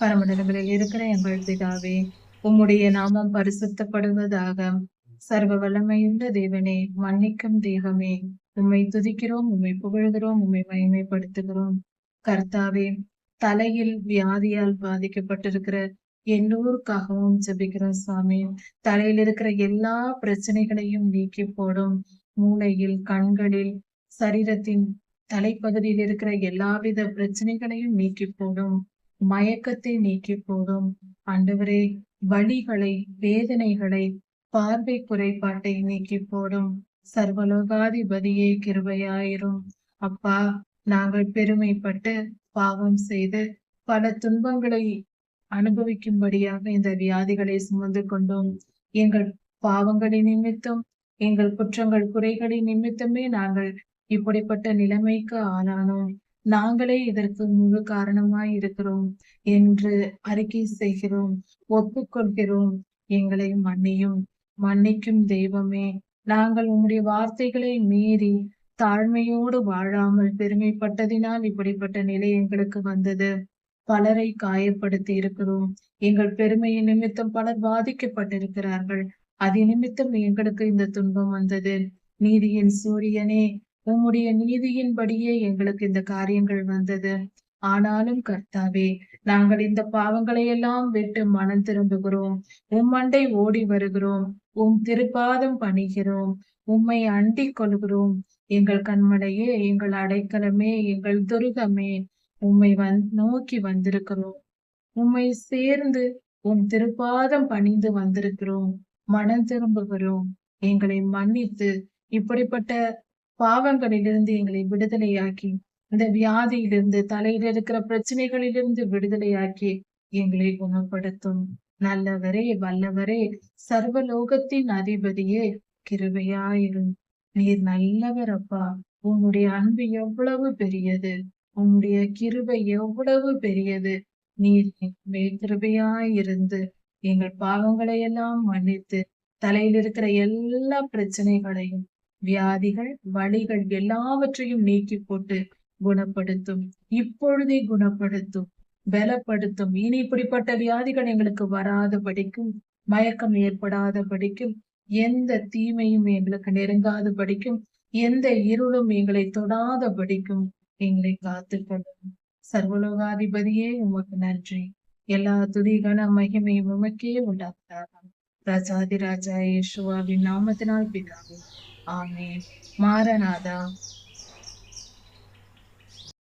பரமண்டலங்களில் இருக்கிற எங்கள் பிதாவே உம்முடைய நாமம் பரிசுத்தப்படுவதாக சர்வ வல்லமையுள்ள தேவனே மன்னிக்கும் தெய்வமே உம்மை துதிக்கிறோம் உம்மை புகழ்கிறோம் உம்மை மகிமைப்படுத்துகிறோம். கர்த்தாவே தலையில் வியாதியால் பாதிக்கப்பட்டிருக்கிற எல்லோருக்காகவும் ஜபிக்கிறோம் சாமி. தலையில் இருக்கிற எல்லா பிரச்சனைகளையும் நீக்கி போடும். மூளையில் கண்களில் சரீரத்தின் தலைப்பகுதியில் இருக்கிற எல்லாவித பிரச்சனைகளையும் நீக்கி போடும். மயக்கத்தை நீக்கி போடும் ஆண்டவரே வழிகளை வேதனைகளை பார்வை குறைபாட்டை நீக்கி போடும் சர்வலோகாதிபதியே கிருபையாயிரும். அப்பா நாங்கள் பெருமைப்பட்டு பாவம் செய்து பல துன்பங்களை அனுபவிக்கும்படியாக இந்த வியாதிகளை சுமந்து கொண்டோம். எங்கள் பாவங்களின் நிமித்தம் எங்கள் குற்றங்கள் குறைகளின் நிமித்தமே நாங்கள் இப்படிப்பட்ட நிலைமைக்கு ஆளானோம். நாங்களே இதற்கு முழு காரணமாய் இருக்கிறோம் என்று அறிக்கை செய்கிறோம் ஒப்புக்கொள்கிறோம். எங்களை மன்னியும் மன்னிக்கும் தெய்வமே. நாங்கள் உம்முடைய வார்த்தைகளை மீறி தாழ்மையோடு வாழாமல் பெருமைப்பட்டதினால் இப்படிப்பட்ட நிலை எங்களுக்கு வந்தது. பலரை காயப்படுத்தி இருக்கிறோம். எங்கள் பெருமையின் நிமித்தம் பலர் பாதிக்கப்பட்டிருக்கிறார்கள். அது நிமித்தம் எங்களுக்கு இந்த துன்பம் வந்தது. நீதியின் சூரியனே உம்முடைய நீதியின்படியே எங்களுக்கு இந்த காரியங்கள் வந்தது. ஆனாலும் கர்த்தாவே நாங்கள் இந்த பாவங்களை எல்லாம் விட்டு மனம் திரும்புகிறோம். உம்மண்டை ஓடி வருகிறோம். உம் திருப்பாதம் பணிகிறோம். உம்மை அண்டி கொள்கிறோம். எங்கள் கண்மலையே எங்கள் அடைக்கலமே எங்கள் துருகமே உம்மை வந் நோக்கி வந்திருக்கிறோம். உம்மை சேர்ந்து உன் திருப்பாதம் பணிந்து வந்திருக்கிறோம். மனம் திரும்புகிறோம். எங்களை மன்னித்து இப்படிப்பட்ட பாவங்களிலிருந்து எங்களை விடுதலையாக்கி இந்த வியாதியிலிருந்து தலையில இருக்கிற பிரச்சனைகளிலிருந்து விடுதலையாக்கி எங்களை குணப்படுத்தும். நல்லவரே வல்லவரே சர்வலோகத்தின் அதிபதியே கிருபையாயிரும். நீர் நல்லவர் அப்பா. உன்னுடைய அன்பு எவ்வளவு பெரியது. உன்னுடைய கிருபை எவ்வளவு பெரியது. நீர் கிருபையாயிருந்து எங்கள் பாவங்களை எல்லாம் மன்னித்து தலையில் இருக்கிற எல்லா பிரச்சனைகளையும் வியாதிகள் வழிகள் எல்லாவற்றையும் நீக்கி போட்டு குணப்படுத்தும். இப்பொழுதே குணப்படுத்தும் பலப்படுத்தும். இனி இப்படிப்பட்ட வியாதிகள் எங்களுக்கு வராத படிக்கும் மயக்கம் ஏற்படாத படிக்கும் எந்த தீமையும் எங்களுக்கு நெருங்காத படிக்கும் எந்த இருளும் எங்களை தொடாத படிக்கும். எங்களை காத்துக்கொள்ளும். சர்வலோகாதிபதியே உமக்கு நன்றி. எல்லா துதிகன மகிமையும் உமக்கே உண்டாக்குறாங்க ராஜாதி ராஜா யேசுவாவின் நாமத்தினால் பிதாவே. ആമേ മാറനാഥ